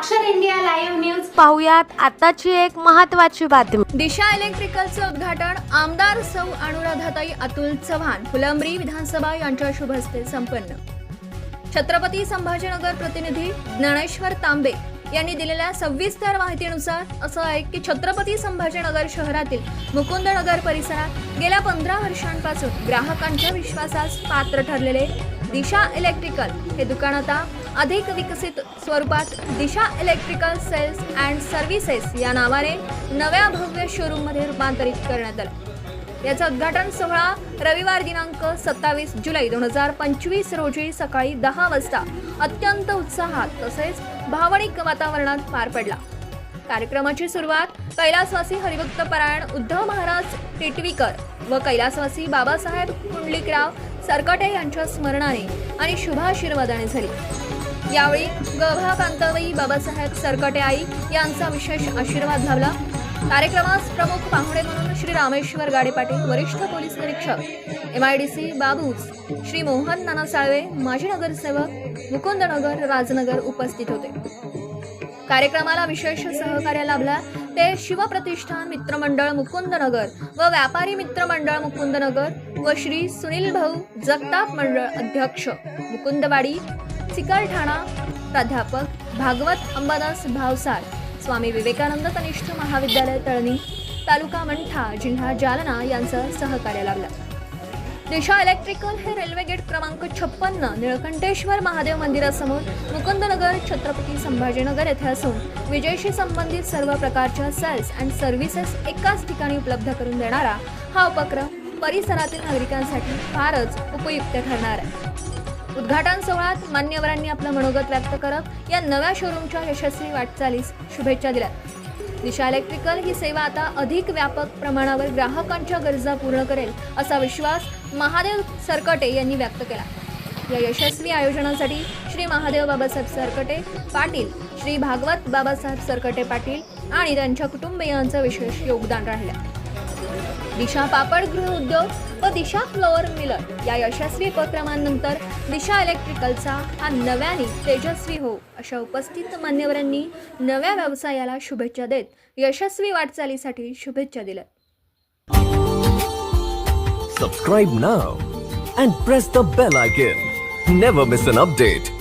अक्षर India live news. पाहुयात आताची एक महत्वाची बातमी. दिशा इलेक्ट्रिकलचं उद्घाटन आमदार सौ अनुराधाताई अतुल चव्हाण फुलंब्री विधानसभा यांच्या शुभ हस्ते संपन्न. छत्रपती संभाजीनगर प्रतिनिधी ज्ञानेश्वर तांबे यांनी दिलेल्या सविस्तर माहितीनुसार असं आहे की छत्रपती संभाजीनगर शहरातील मुकुंदनगर परिसरात गेल्या पंधरा वर्षांपासून ग्राहकांच्या विश्वासास पात्र ठरलेले दिशा इलेक्ट्रिकल. हे दुकान आता अधिक विकसित स्वरूपात Disha electrical sales and services या नावाने नव्या भव्य शोरूममध्ये रूपांतरित करण्यात आलं. याचा उद्घाटन सोहळा रविवार दिनांक सत्तावीस जुलै दोन हजार पंचवीस रोजी सकाळी दहा वाजता अत्यंत उत्साहात तसेच भावनिक वातावरणात पार पडला. कार्यक्रमाची सुरुवात कैलासवासी हरिभक्त परायण उद्धव महाराज टिटवीकर व कैलासवासी बाबासाहेब कुंडलिकराव सरकटे यांच्या स्मरणाने आणि शुभाशीर्वादाने झाली. यावेळी गभा कांताबाई बाबासाहेब सरकटे आई यांचा विशेष आशीर्वाद लाभला. कार्यक्रमास प्रमुख पाहुणे म्हणून श्री रामेश्वर गाडे पाटील वरिष्ठ पोलीस निरीक्षक एम आय डी सी बाबूस श्री मोहन नाना साळवे माजी नगरसेवक मुकुंदनगर राजनगर उपस्थित होते. कार्यक्रमाला विशेष सहकार्य लाभला. ते शिवप्रतिष्ठान मित्रमंडळ मुकुंदनगर व व्यापारी मित्रमंडळ मुकुंदनगर व श्री सुनील भाऊ जगताप मंडळ अध्यक्ष मुकुंदवाडी चिकलठाणा प्राध्यापक भागवत अंबादास भावसार स्वामी विवेकानंद कनिष्ठ महाविद्यालय तळणी तालुका मंठा जिल्हा जालना यांचं सहकार्य लाभलं. दिशा इलेक्ट्रिकल हे रेल्वे गेट क्रमांक छप्पन्न निळकंठेश्वर महादेव मंदिरासमोर मुकुंदनगर छत्रपती संभाजीनगर येथे असून विजेशी संबंधित सर्व प्रकारच्या सेल्स अँड सर्व्हिसेस एकाच ठिकाणी उपलब्ध करून देणारा हा उपक्रम परिसरातील नागरिकांसाठी फारच उपयुक्त ठरणार आहे. उद्घाटन सोहळ्यात मान्यवरांनी आपलं मनोगत व्यक्त करत या नव्या शोरूमच्या यशस्वी वाटचालीस शुभेच्छा दिल्या. दिशा इलेक्ट्रिकल ही सेवा आता अधिक व्यापक प्रमाणावर ग्राहकांच्या गरजा पूर्ण करेल असा विश्वास महादेव सरकटे यांनी व्यक्त केला. या यशस्वी आयोजनासाठी श्री महादेव बाबासाहेब सरकटे पाटील श्री भागवत बाबासाहेब सरकटे पाटील आणि त्यांच्या कुटुंबियांचं विशेष योगदान राहिलं. दिशा पापड गृह उद्योग व दिशा फ्लोअर मिलर या यशस्वी उपक्रमांनंतर दिशा इलेक्ट्रिकलचा हा नव्याने तेजस्वी हो अशा उपस्थित मान्यवरांनी नव्या व्यवसायाला शुभेच्छा देत यशस्वी वाटचालीसाठी शुभेच्छा दिल्या. Subscribe now and press the bell icon never miss an update